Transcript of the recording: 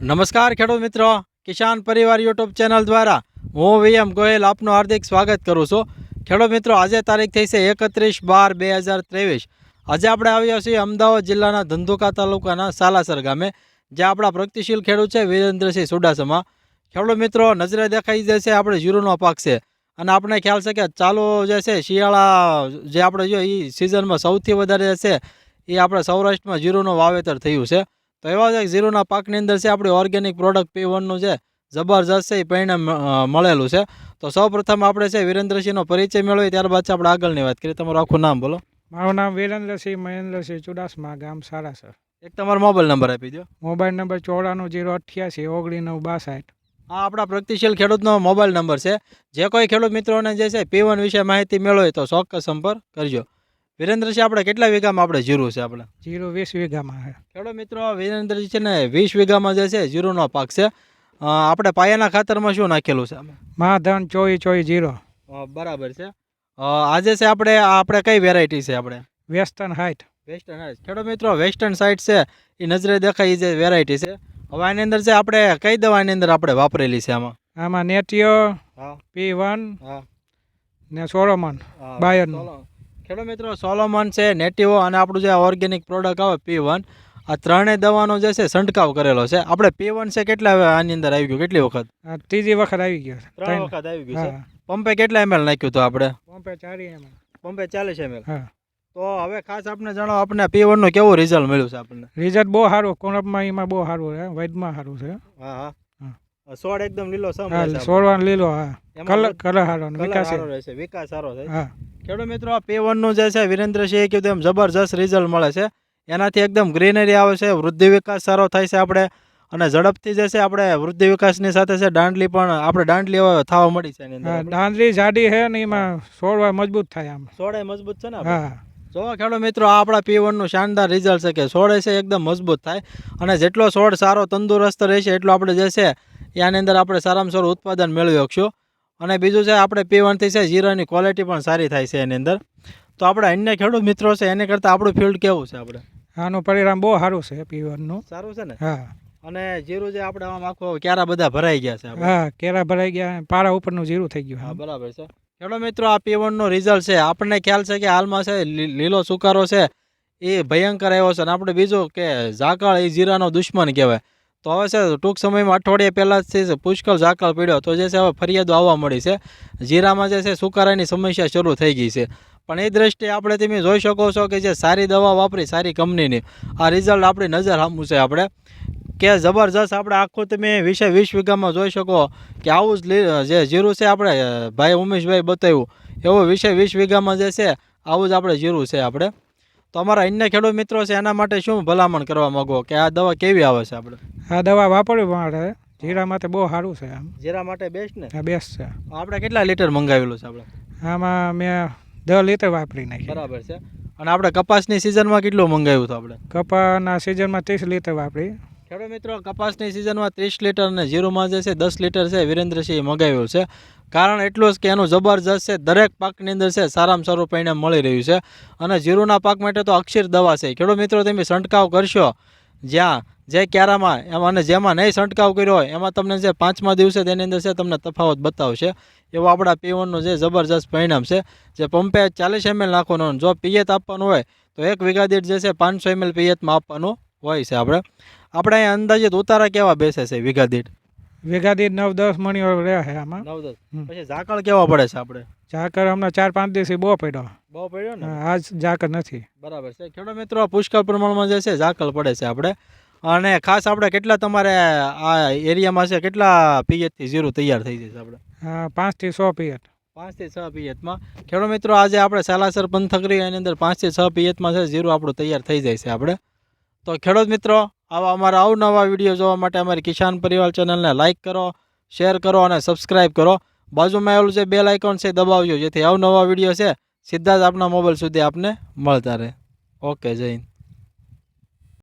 નમસ્કાર ખેડૂત મિત્રો. કિસાન પરિવાર યુટ્યુબ ચેનલ દ્વારા હું વીએમ ગોયલ આપનું હાર્દિક સ્વાગત કરું છું. ખેડૂત મિત્રો, આજે તારીખ થઈ છે એકત્રીસ બાર બે હજાર ત્રેવીસ. આજે આપણે આવ્યા છીએ અમદાવાદ જિલ્લાના ધંધુકા તાલુકાના સાલાસર ગામે જે આપણા પ્રગતિશીલ ખેડૂત છે વિરેન્દ્રસિંહ સુડાસમા. ખેડૂત મિત્રો, નજરે દેખાઈ જશે આપણે જીરુનો પાક છે અને આપણે ખ્યાલ છે કે ચાલુ જે છે શિયાળા જે આપણે જો એ સિઝનમાં સૌથી વધારે છે એ આપણે સૌરાષ્ટ્રમાં જીરુનું વાવેતર થયું છે. તો એવા છે એક ઝીરોના પાકની અંદર છે આપણી ઓર્ગેનિક પ્રોડક્ટ પી વનનું છે જબરજસ્ત છે એ પરિણામ મળેલું છે. તો સૌ પ્રથમ આપણે છે વિરેન્દ્રસિંહનો પરિચય મેળવી ત્યારબાદ છે આપણે આગળની વાત કરીએ. તમારું આખું નામ બોલો. મારું નામ વિરેન્દ્રસિંહ મહેન્દ્રસિંહ ચુડાસમા ગામ સારાસર એક તમારો મોબાઈલ નંબર આપી દો મોબાઈલ નંબર ચોરાણું જીરો અઠ્યાસી ઓગણીસ નવ બાસઠ. આ આપણા પ્રગતિશીલ ખેડૂતનો મોબાઈલ નંબર છે. જે કોઈ ખેડૂત મિત્રોને જે છે પી વન વિશે માહિતી મેળવે તો ચોક્કસ સંપર્ક કરજો. વિરેન્દ્રસિંહ આપણે કેટલા વીઘામાં આપણે જીરું છે આપણે? જીરો વીસ વીઘામાં છે. ખેડૂત મિત્રો વિરેન્દ્રજી છે ને વીસ વીઘામાં જે છે જીરુનો પાક છે. આપણે પાયાના ખાતરમાં શું નાખેલું છે મહાધન ચોઈ ચોઈ જીરો. બરાબર છે. આજે છે આપણે આ આપણે કઈ વેરાયટી છે આપણે? વેસ્ટર્ન હાઇટ વેસ્ટર્ન હાઇટ ખેડૂત મિત્રો વેસ્ટર્ન સાઇટ છે એ નજરે દેખાય એ જે વેરાયટી છે. હવે આની અંદર છે આપણે કઈ દવાની અંદર આપણે વાપરેલી છે આમાં? આમાં નેટિયો પી વન ને સોરોમન બાયરનું. ખેડૂત મિત્રો સોલોમન છે નેટિવો અને આપણું જે ઓર્ગેનિક પ્રોડક્ટ આવે પી વન આ ત્રણેય દવાનો જે છે છંટકાવ કરેલો છે. આપણે પી વન છે કેટલા આની અંદર આવી ગયું? કેટલી વખત? ત્રીજી વખત આવી ગયો ત્રણ. વખત આવી ગયું છે? પંપે કેટલા એમએલ નાખ્યું હતું આપણે? પંપે ચારી એમ પંપે ચાલીસ એમએલ. તો હવે ખાસ આપણે જણાવો આપણે પી વનનું કેવું રિઝલ્ટ મળ્યું છે આપણને? રિઝલ્ટ બહુ સારું કોણપમાં એમાં બહુ સારું છે વૈદમાં સારું છે. હા હા. સોળ એકદમ લીલો સમ. સોરવાન લીલો હા. કલર કલર સારો વિકાસ સારો રહેશે વિકાસ સારો થાય હા. ખેડૂત મિત્રો આ પેવનનું જે છે વિરેન્દ્રસિંહે કીધું એમ જબરજસ્ત રિઝલ્ટ મળે છે. એનાથી એકદમ ગ્રીનરી આવે છે વૃદ્ધિ વિકાસ સારો થાય છે આપણે. અને ઝડપથી જે છે આપણે વૃદ્ધિ વિકાસની સાથે છે દાંડલી પણ આપણે દાંડલી હવે થવા મળી છે એની અંદર. દાંડલી જાડી છે ને એમાં સોરવા મજબૂત થાય આમ. સોળે મજબૂત છે ને? હા. જો ખેડૂત મિત્રો આ આપણા પી વનનું શાનદાર રિઝલ્ટ છે કે છોડે છે એકદમ મજબૂત થાય. અને જેટલો છોડ સારો તંદુરસ્ત રહેશે એટલો આપણે જે છે એની અંદર આપણે સારામાં સારું ઉત્પાદન મેળવી શકશું. અને બીજું છે આપણે પીવનથી છે જીરાની ક્વોલિટી પણ સારી થાય છે એની અંદર. તો આપણે અન્ય ખેડૂત મિત્રો છે એની કરતાં આપણું ફિલ્ડ કેવું છે આપણે? આનું પરિણામ બહુ સારું છે પીવનનું સારું છે ને? હા. અને જીરું જે આપણે આમ આખો કેરા બધા ભરાઈ ગયા છે હા કેરા ભરાઈ ગયા પારા ઉપરનું જીરું થઈ ગયું હા બરાબર છે. ખેડૂત મિત્રો આ પીવનનું રિઝલ્ટ છે. આપણને ખ્યાલ છે કે હાલમાં છે લીલો સુકારો છે એ ભયંકર આવ્યો છે. અને આપણે બીજું કે ઝાકળ એ જીરાનો દુશ્મન કહેવાય. તો હવે છે, ટૂંક સમયમાં અઠવાડિયા પહેલાં જ છે પુષ્કળ ઝાકળ પડ્યો તો જે છે, હવે ફરિયાદો આવવા મળી છે. જીરામાં જે છે, સુકારાની સમસ્યા શરૂ થઈ ગઈ છે. પણ એ દ્રષ્ટિએ આપણે તમે જોઈ શકો છો કે જે સારી દવા વાપરી, સારી કંપનીની, આ રિઝલ્ટ આપણી નજર સામું છે આપણે. કે જબરજસ્ત આપણે આખું તમે વીસે વીસ વીઘામાં જોઈ શકો કે આવું જ જે જીરું છે આપણે, ભાઈ ઉમેશભાઈ બતાવ્યું, એવું વીસે વીસ વીઘામાં જે છે, આવું જ આપણે જીરું છે આપણે. તો અમારા અન્ય ખેડૂત મિત્રો છે, એના માટે શું ભલામણ કરવા માંગો? કે આ દવા કેવી આવે છે આપણે? આ દવા વાપરવી મારે. જીરા માટે બહુ સારું છે આમ જીરા માટે બેસ્ટ ને? હા બેસ્ટ છે. આપણે કેટલા લીટર મંગાવેલું છે આપણે? આમાં મેં દસ લીટર વાપરી નાખી. બરાબર છે. અને આપણે કપાસની સિઝનમાં કેટલું મંગાવ્યું હતું આપણે? કપાસના સિઝનમાં ત્રીસ લીટર વાપરી. ખેડૂત મિત્રો કપાસની સિઝનમાં ત્રીસ લીટર અને જીરુમાં જે છે દસ લીટર છે વિરેન્દ્રસિંહ મગાવ્યું છે. કારણ એટલું જ કે એનું જબરજસ્ત છે દરેક પાકની અંદર છે સારામાં સારું પરિણામ મળી રહ્યું છે. અને જીરુના પાક માટે તો અક્ષીર દવા છે. ખેડૂત મિત્રો તમે છંટકાવ કરશો જ્યાં જે ક્યારામાં એમાં અને જેમાં નહીં છંટકાવ કર્યો હોય એમાં તમને જે પાંચમા દિવસે તેની અંદર છે તમને તફાવત બતાવશે. એવો આપણા પીવનનું જે જબરજસ્ત પરિણામ છે જે પંપે ચાલીસ એમએલ નાખવાનું જો પિયત આપવાનું હોય તો એક વીઘા દીઠ જે છે પાંચસો એમએલ પિયતમાં આપવાનું હોય છે આપણે. આપણે અહીંયા અંદાજિત ઉતારા કેવા બેસે છે વીઘા દીઠ? વીઘા દીઠ નવ દસ મણી રહે છે આમાં. નવ દસ. પછી ઝાકળ કેવા પડે છે આપણે? ઝાકર હમણાં ચાર પાંચ દિવસથી બહુ પડ્યો. બહુ પડ્યો ને? આજ ઝાકર નથી. બરાબર છે. ખેડૂત મિત્રો પુષ્કળ પ્રમાણમાં જે છે ઝાકળ પડે છે આપણે. અને ખાસ આપણે કેટલા તમારે આ એરિયામાં છે કેટલા પિયતથી જીરું તૈયાર થઈ જશે આપણે? પાંચથી સો પિયત પાંચથી છ પિયતમાં ખેડૂત મિત્રો આજે આપણે સાલાસર પંથકરી એની અંદર પાંચથી છ પિયતમાં છે જીરું આપણું તૈયાર થઈ જાય છે આપણે. તો ખેડૂત મિત્રો આવા અમારા અવનવા વીડિયો જોવા માટે અમારી કિસાન પરિવાર ચેનલને લાઇક કરો શેર કરો અને સબસ્ક્રાઇબ કરો. બાજુમાં આવેલું જે બેલ આઇકોન છે દબાવજો જેથી અવનવા વીડિયો છે સીધા જ આપણા મોબાઈલ સુધી આપને મળતા રહે. ઓકે જય હિન્દ.